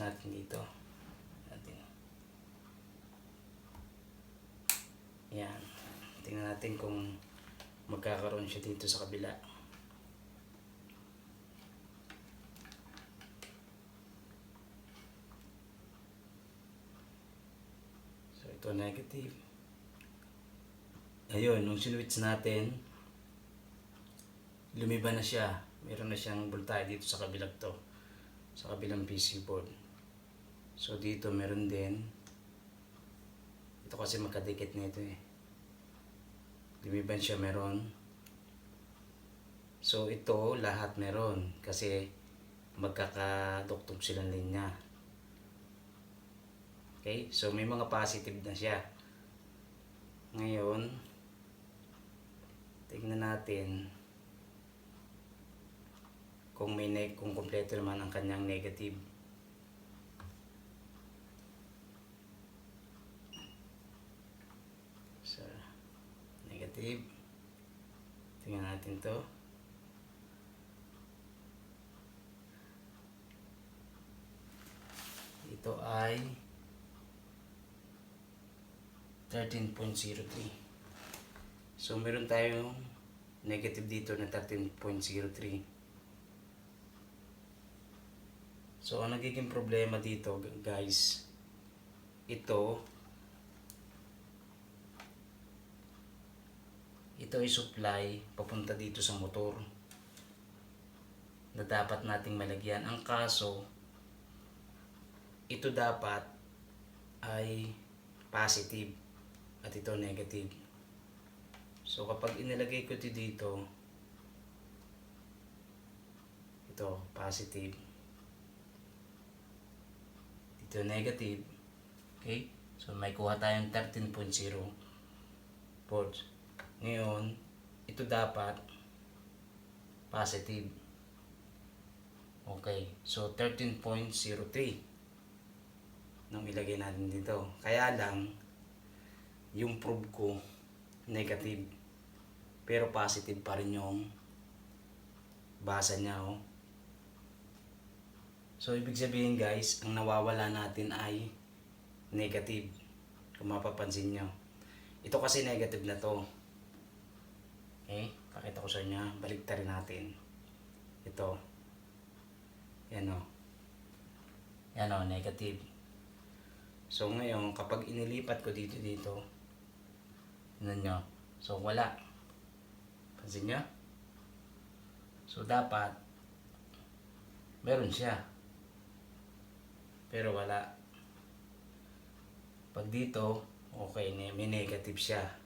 natin dito. Natin. Yan. Tingnan natin kung magkakaroon siya dito sa kabila. So, ito negative. Ayun, nung sinwitch natin, lumiba na siya. Meron na siyang voltahe dito sa kabilang to. Sa kabilang PC board. So, dito meron din. Ito kasi magkadikit na ito eh. Lumiban siya meron. So, ito lahat meron. Kasi magkakaduktog silang linya. Okay? So, may mga positive na siya. Ngayon, tingnan natin kung may kung kumpleto naman ang kanyang negative. Sa negative. Tingnan natin to. Ito ay 13.03. So, meron tayong negative dito na 13.03. So, ang nagiging problema dito, guys, ito, ito ay supply papunta dito sa motor na dapat nating malagyan. Ang kaso, ito dapat ay positive at ito negative. So kapag inilagay ko ito dito, ito positive, dito negative, okay? So may kuha tayong 13.0 volts. Ngayon, ito dapat positive. Okay, so 13.03 nung ilagay natin dito. Kaya lang, yung probe ko negative. Pero positive pa rin yung basa niya. Oh. So, ibig sabihin guys, ang nawawala natin ay negative. Kung mapapansin nyo. Ito kasi negative na to. Okay? Pakita ko sa inyo. Baliktarin natin. Ito. Yan o. Yan o, negative. So ngayon, kapag inilipat ko dito dito, ano nyo? So wala. Pansin nyo? So dapat, meron siya. Pero wala. Pag dito, okay, may negative siya.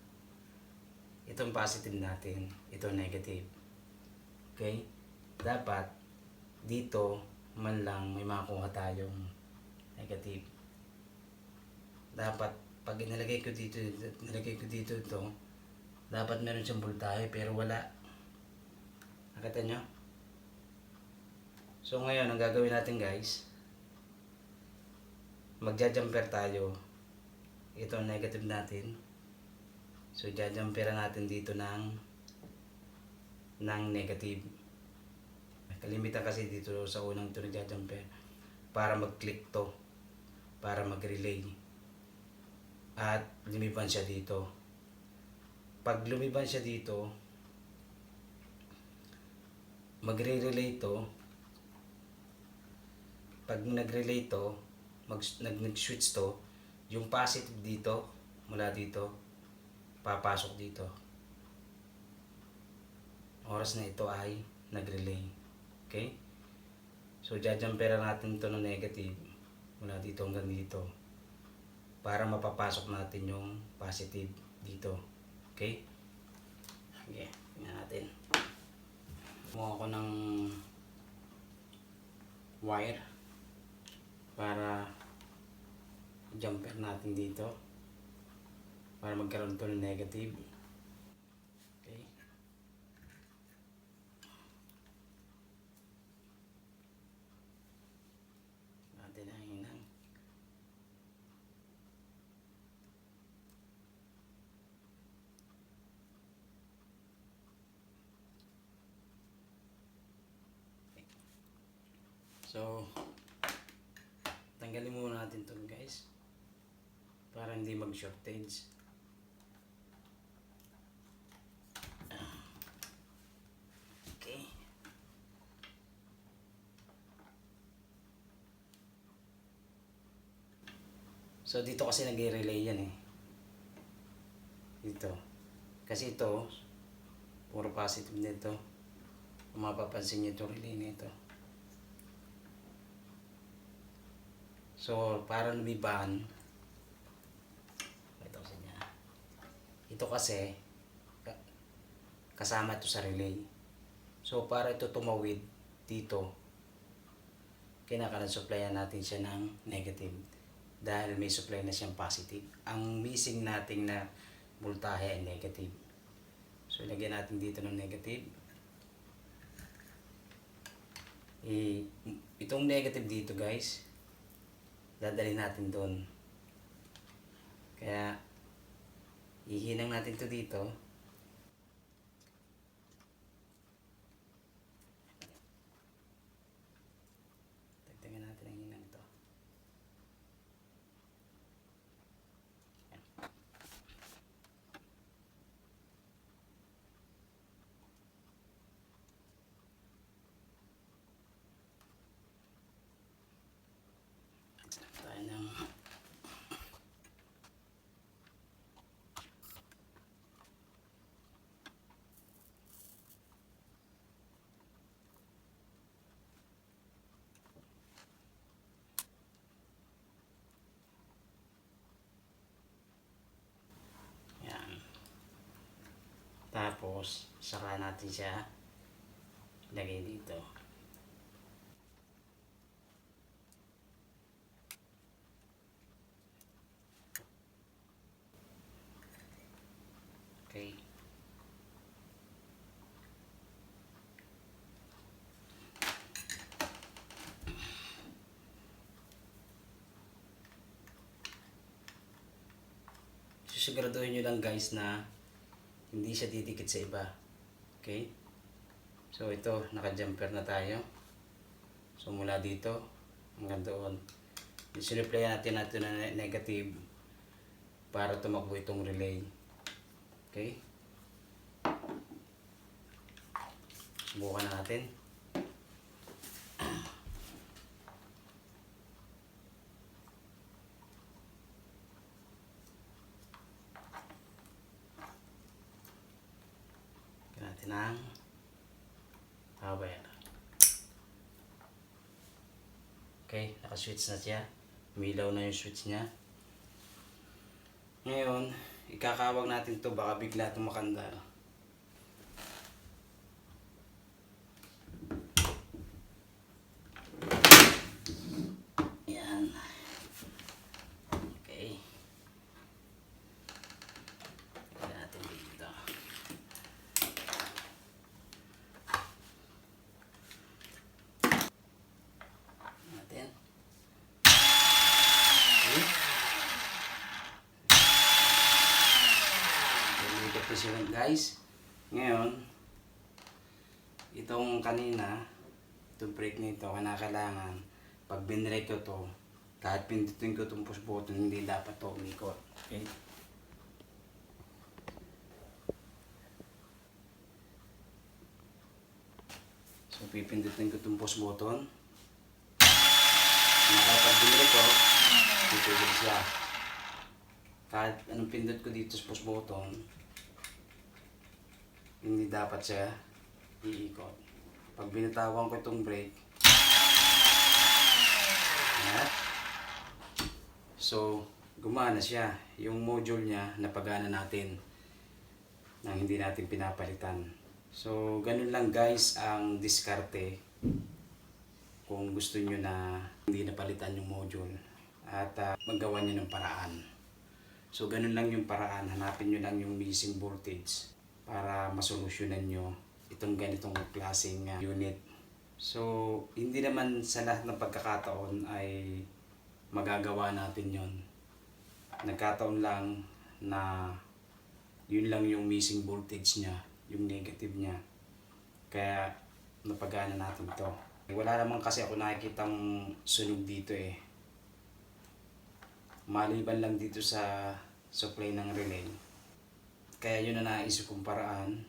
Itong positive natin, ito negative. Okay? Dapat, dito, man lang may makuha tayong negative. Dapat pag inilagay ko dito nilagay ko dito ito dapat meron siyang voltahe pero wala. Nakita nyo? So ngayon ang gagawin natin guys magja-jumper tayo. Ito ang negative natin so jajumperan natin dito ng ng negative kalimitan kasi dito sa unang ito nagja-jumper para mag-click to para mag-relay at lumiban siya dito. Pag lumiban siya dito, magre-relay to. Pag nag-relay to, mag, nag, nag-switch to, yung positive dito, mula dito, papasok dito. Oras na ito ay nag-relay. Okay? So, jajampera natin to ng negative mula dito hanggang dito para mapapasok natin yung positive dito. Okay? Okay, tingnan natin. Kumuha ako ng wire para jumper natin dito para magkaroon to ng negative. Okay? Natin ang hinang. So, Tanggalin muna natin to guys. Para hindi mag-shortage. Okay. So dito kasi nag-relay yan eh. Dito. Kasi ito, puro positive nito. Kung mapapansin niyo ito, relay nito. So, para lumiban, ito kasi niya. Ito kasi, ka- kasama ito sa relay. So, para ito tumawid dito, kinakalan supplyan natin siya ng negative dahil may supply na siyang positive. Ang missing nating na voltahe ay negative. So, lagyan natin dito ng negative. I, itong negative dito guys, dadalhin natin doon. Kaya, ihinang natin to dito. Dagdagan natin ang hinang ito. Tayo ng Yan. Tapos, saka natin siya lagay dito. Okay. Sisiguraduhin nyo lang guys na hindi siya didikit sa iba. Okay? So ito, naka-jumper na tayo. So mula dito hanggang doon. Sinipplyan natin natin na ne- negative para tumakbo itong relay. Okay? Subukan natin. Natin ang power. Okay, naka-switch na siya. Umilaw na yung switch niya. Ngayon, ikakawag natin to baka bigla itong makandar. Yan. Okay. Lagyan natin dito. Natin. Okay. Na sila guys. Ngayon, itong kanina, itong brake nito, kinakailangan, pag binrake ko to, kahit pindutin ko itong push button, hindi dapat to umikot. Okay? So, pipindutin ko itong push button. Kaya pag binrake ko, titigil siya. Kahit anong pindot ko dito sa push button, hindi dapat siya iikot. Pag binitawan ko itong brake, Ayan. So, gumana siya. Yung module niya, napagana natin nang hindi natin pinapalitan. So, ganun lang guys ang diskarte kung gusto nyo na hindi napalitan yung module at ah, magawa nyo ng paraan. So, ganun lang yung paraan. Hanapin nyo lang yung missing voltage para masolusyonan nyo itong ganitong klaseng ah, unit. So, hindi naman sa lahat ng pagkakataon ay magagawa natin yon. Nagkataon lang na yun lang yung missing voltage niya, yung negative niya. Kaya napagana natin to. Wala naman kasi ako nakikitang sunog dito eh. Maliban lang dito sa supply ng relay. Kaya yun na naisip kong paraan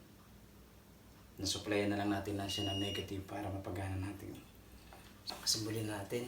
na supplyan na lang natin na siya ng negative para mapagana natin. Kasimbulin natin.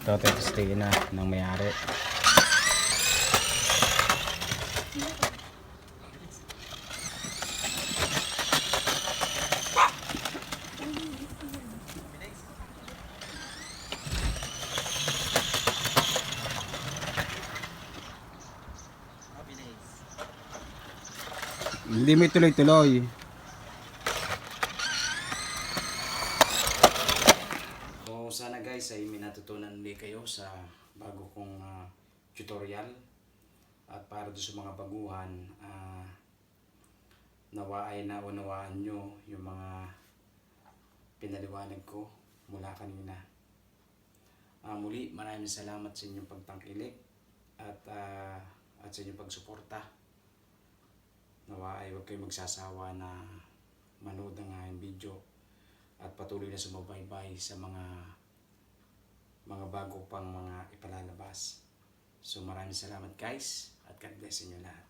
Ito, testingin na ng may-ari. Hindi mo ituloy-tuloy. So sana guys ay may natutunan ulit kayo sa bago kong ah, tutorial. At para doon sa mga baguhan, ah, nawa ay naunawaan nyo yung mga pinaliwanag ko mula kanina. Ah, muli, maraming salamat sa inyong pagtangkilik at, ah, at sa inyong pagsuporta. Nawa ay huwag kayo magsasawa na manood ng aking video at patuloy na sumabaybay sa mga mga bago pang mga ipalalabas. So maraming salamat guys at God bless inyo lahat.